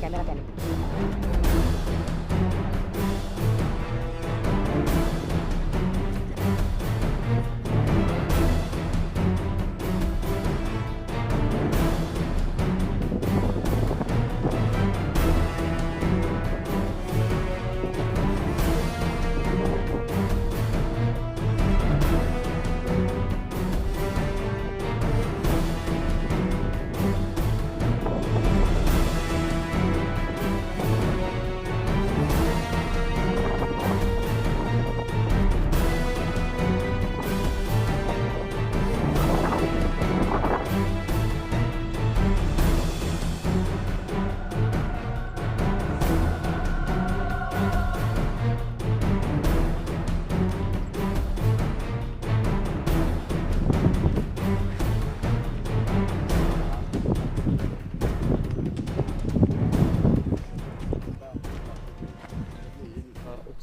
Camera panel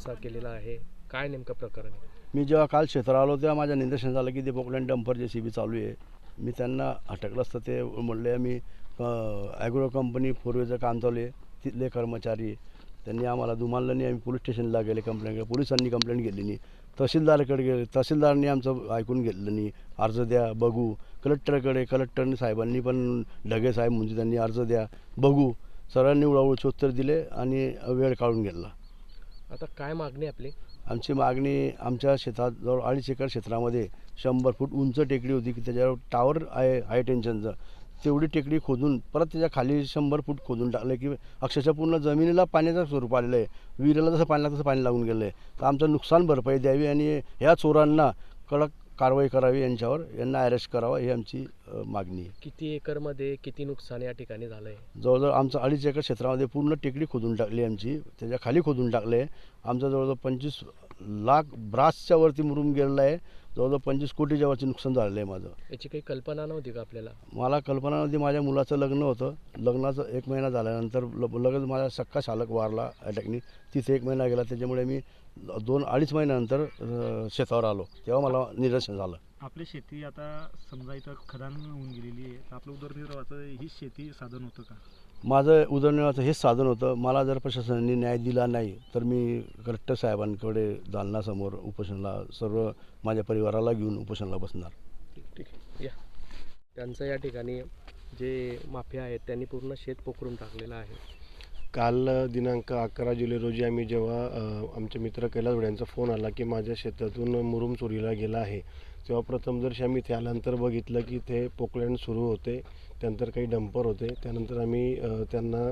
उपसा केलेला आहे? काय नेमकं प्रकरण आहे? मी जेव्हा काल क्षेत्रात आलो तेव्हा माझ्या निदर्शन झालं की ते Poclain dumper J C B चालू आहे. मी त्यांना अटकलं असतं ते म्हणले मी ॲग्रो कंपनी फोरवेचं काम चालू आहे. तिथले कर्मचारी त्यांनी आम्हाला दुमानलं नाही. आम्ही पोलीस स्टेशनला गेले कंप्लेंट केली. पोलिसांनी कंप्लेंट केली नाही. तहसीलदारकडे गेले तहसीलदारांनी आमचं ऐकून घेतलं नाही. अर्ज द्या बघू. कलेक्टरकडे कलेक्टर साहेबांनी पण ढगे साहेब म्हणजे त्यांनी अर्ज द्या बघू. सरांनी उडावळीचे उत्तर दिले आणि वेळ काढून घेतला. आता काय मागणी आपली? आमची मागणी आमच्या शेतात जवळ अडीच एकर क्षेत्रामध्ये शंभर फूट उंच टेकडी होती की त्याच्यावर टावर आहे हाय टेन्शनचं तेवढी टेकडी खोदून परत त्याच्याखाली शंभर फूट खोदून टाकलं की अक्षरशः पूर्ण जमिनीला पाण्याचं स्वरूप आलेलं आहे. विहिरीला जसं पाणी लागतं तसं पाणी लागून गेलं आहे तर आमचं नुकसान भरपाई द्यावी आणि ह्या चोरांना कडक कारवाई करावी यांच्यावर यांना अरेस्ट करावं ही आमची अ, मागणी आहे. किती एकरमध्ये किती नुकसान या ठिकाणी झालं आहे जवळजवळ आमचं अडीच एकर क्षेत्रामध्ये पूर्ण टेकडी खोदून टाकली आमची. त्याच्याखाली खोदून टाकले आमचं जवळजवळ पंचवीस लाख ब्रासच्या वरती मुरुम गेलेला आहे. जवळजवळ पंचवीस कोटीच्या वरती नुकसान झालेलं आहे माझं. याची काही कल्पना नव्हती का आपल्याला? मला कल्पना नव्हती. माझ्या मुलाचं लग्न होतं. लग्नाचं एक महिना झाल्यानंतर ल- लगेच माझा सक्का शालक वारला अटॅकनी तिथे एक महिना गेला. त्याच्यामुळे मी दोन अडीच महिन्यानंतर अ, शेतावर आलो. तेव्हा मला निदर्शन झालं. आपली शेती आता समजा इथं खदान होऊन गेलेली आहे तर आपलं उदरनिर्वाहाचं ही शेती साधन होतं का? माझं उदरनिर्वाहाचं हेच साधन होतं. मला जर प्रशासनाने न्याय दिला नाही तर मी कलेक्टर साहेबांकडे जालनासमोर उपोषणाला सर्व माझ्या परिवाराला घेऊन उपोषणाला बसणार. ठीक आहे. या. त्यांचं या ठिकाणी जे माफिया आहेत त्यांनी पूर्ण शेत पोखरून टाकलेलं आहे. काल दिनांक अकरा जुलै रोजी आम्ही जेव्हा आमचे मित्र कैलास यांचा फोन आला की माझ्या शेतातून मुरुम चोरीला गेला आहे. तेव्हा प्रथम जर आम्ही इथे आल्यानंतर बघितलं की ते पोकलँड सुरू होते त्यानंतर काही डंपर होते त्यानंतर आम्ही त्यांना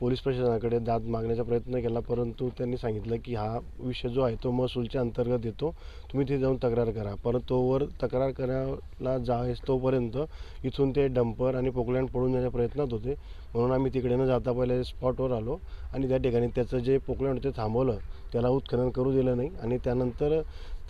पोलीस प्रशासनाकडे दाद मागण्याचा प्रयत्न केला परंतु त्यांनी सांगितलं की हा विषय जो आहे तो महसूलच्या अंतर्गत येतो तुम्ही तिथे जाऊन तक्रार करा. परत तोवर तक्रार करायला जायस तोपर्यंत इथून ते डंपर आणि पोकलँड पडून जाण्याच्या प्रयत्नात होते म्हणून आम्ही तिकडे न जाता पहिले स्पॉटवर आलो आणि त्या ठिकाणी त्याचं जे पोकलँड होते थांबवलं. त्याला उत्खनन करू दिलं नाही आणि त्यानंतर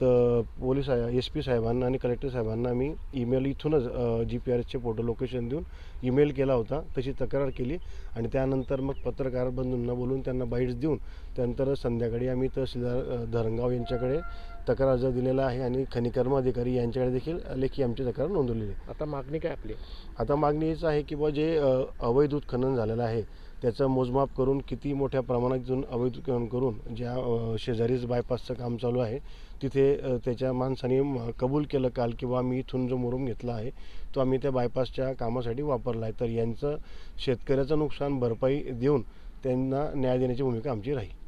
तर पोलीस एस पी साहेबांना आणि कलेक्टर साहेबांना आम्ही ईमेल इथूनच जी पी आर एसचे फोटो लोकेशन देऊन ईमेल केला होता. तशी तक्रार केली आणि त्यानंतर मग पत्रकार बंधूंना बोलून त्यांना बाईट्स देऊन त्यानंतर संध्याकाळी आम्ही तहसीलदार धरणगाव यांच्याकडे तक्रार अर्ज दिलेला आहे आणि खनिकर्म अधिकारी यांच्याकडे देखील लेखी आमची तक्रार नोंदवलेली आहे. आता मागणी काय आपली? आता मागणी हीच आहे की बुवा जे अवैध उत्खनन झालेलं आहे त्याचं मोजमाप करून किती मोठ्या प्रमाणात इथून अवैध करून ज्या शेजारीच बायपासचं काम चालू आहे तिथे त्याच्या माणसाने कबूल केलं काल किंवा मी इथून जो मुरुम घेतला आहे तो आम्ही त्या बायपासच्या कामासाठी वापरला आहे तर यांचं शेतकऱ्याचं नुकसान भरपाई देऊन त्यांना न्याय देण्याची भूमिका आमची राहील.